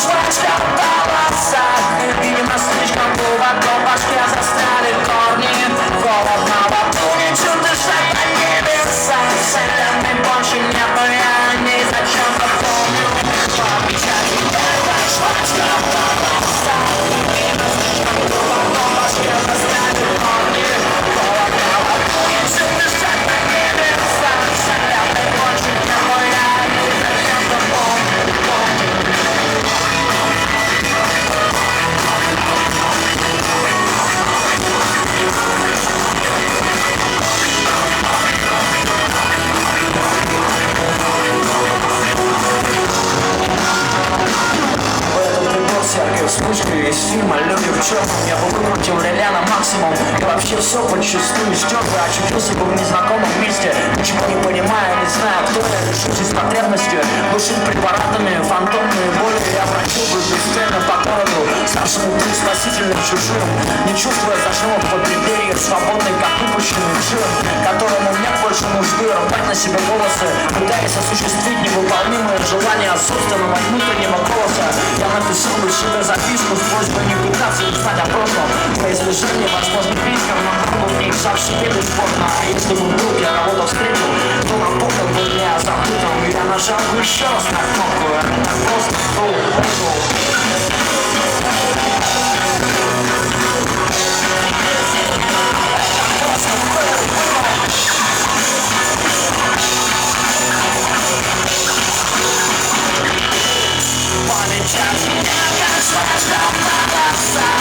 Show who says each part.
Speaker 1: Mas faz da bala sacrifício вспышкой из фильма «Люди в черном» Я бы выкрутил реля на максимум. И вообще все подчастую стер бы Очутился бы в незнакомом месте. Ничего не понимая, не зная, кто я Решившись с потребностью Душить препаратами фантомные боли Я бродил бы бесцельно по городу. Старшему быть спасительным чужим. Не чувствуя зашел в преддверии Свободный, как выпущенный джин Которому нет больше нужды Рвать на себе волосы. Пытаясь осуществить невыполнимые желания Собственного внутреннего голоса Написал бы себе записку с просьбой не пытаться узнать о прошлом По избежанию возможных рисков Но в ней сам себе бесспорно А если бы вдруг я кого-то встретил То напомнил бы о забытом я нажал бы еще раз на кнопку Это так просто, фу, фу. Помечать меня, как жвачка в